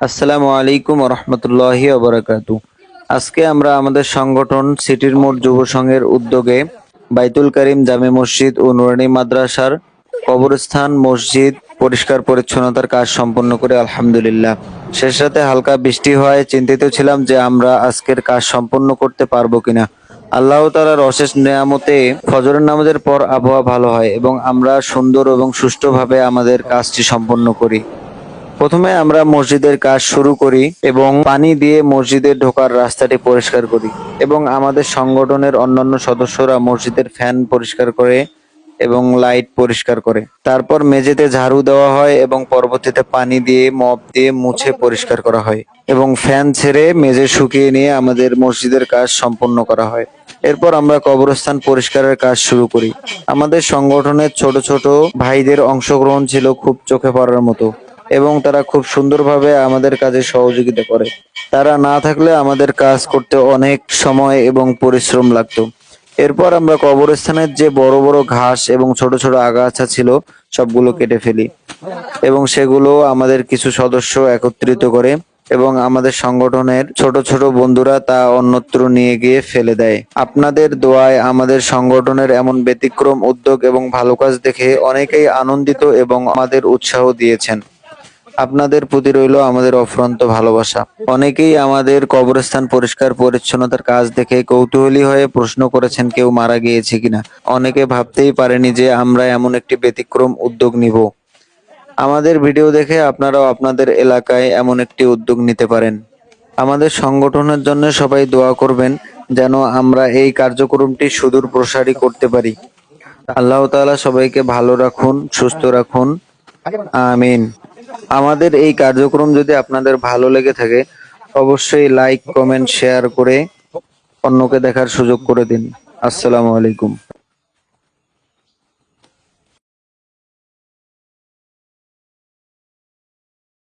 আসসালামু আলাইকুম রহমতুল্লাহি ওবরাকাতু। আজকে আমরা আমাদের সংগঠন সিটির মোড় যুব সংঘের উদ্যোগে বাইতুল করিম জামে মসজিদ ও নুরানি মাদ্রাসার কবরস্থান মসজিদ পরিষ্কার পরিচ্ছন্নতার কাজ সম্পন্ন করে আলহামদুলিল্লাহ। শেষ রাতে হালকা বৃষ্টি হওয়ায় চিন্তিত ছিলাম যে আমরা আজকের কাজ সম্পন্ন করতে পারব কিনা। আল্লাহ তালার অশেষ নেয়ামতে ফজরের নামাজের পর আবহাওয়া ভালো হয় এবং আমরা সুন্দর এবং সুষ্ঠুভাবে আমাদের কাজটি সম্পন্ন করি। প্রথমে আমরা মসজিদের কাজ শুরু করি এবং পানি দিয়ে মসজিদে ঢোকার রাস্তাটি পরিষ্কার করি এবং আমাদের সংগঠনের অন্যান্য সদস্যরা মসজিদের ফ্যান পরিষ্কার করে এবং লাইট পরিষ্কার করে। তারপর মেঝেতে ঝাড়ু দেওয়া হয় এবং পরবর্তীতে পানি দিয়ে মপ দিয়ে মুছে পরিষ্কার করা হয় এবং ফ্যান ছেড়ে মেঝে শুকিয়ে নিয়ে আমাদের মসজিদের কাজ সম্পন্ন করা হয়। এরপর আমরা কবরস্থান পরিষ্কারের কাজ শুরু করি। আমাদের সংগঠনের ছোট ছোট ভাইদের অংশগ্রহণ ছিল খুব চোখে পড়ার মতো। এবং তারা খুব সুন্দরভাবে আমাদের কাজে সহযোগিতা করে। তারা না থাকলে আমাদের কাজ করতে অনেক সময় এবং পরিশ্রম লাগতো। এরপর আমরা কবরস্থানের যে বড় বড় ঘাস এবং ছোট ছোট আগাছা ছিল, সবগুলো কেটে ফেলি এবং সেগুলো আমাদের কিছু সদস্য একত্রিত করে এবং আমাদের সংগঠনের ছোট ছোট বন্ধুরা তা অন্যত্র নিয়ে গিয়ে ফেলে দেয়। আপনাদের দোয়ায় আমাদের সংগঠনের এমন ব্যতিক্রম উদ্যোগ এবং ভালো কাজ দেখে অনেকেই আনন্দিত এবং আমাদের উৎসাহ দিয়েছেন। আপনাদের প্রতি রইল আমাদের অফুরন্ত ভালোবাসা। অনেকেই আমাদের কবরস্থান পরিষ্কার পরিচ্ছন্নতার কাজ দেখে কৌতূহলী হয়ে প্রশ্ন করেছেন কেউ মারা গিয়েছে কিনা। অনেকে ভাবতেই পারেনি যে আমরা এমন একটি ব্যতিক্রম উদ্যোগ নিব। আমাদের ভিডিও দেখে আপনারাও আপনাদের এলাকায় এমন একটি উদ্যোগ নিতে পারেন। আমাদের সংগঠনের জন্য সবাই দোয়া করবেন যেন আমরা এই কার্যক্রমটি সুদূর প্রসারী করতে পারি। আল্লাহ তাআলা সবাইকে ভালো রাখুন, সুস্থ রাখুন। আমিন। আমাদের এই কার্যক্রম যদি আপনাদের ভালো লেগে থাকে, অবশ্যই লাইক কমেন্ট শেয়ার করে অন্যকে দেখার সুযোগ করে দিন। আসসালামু আলাইকুম।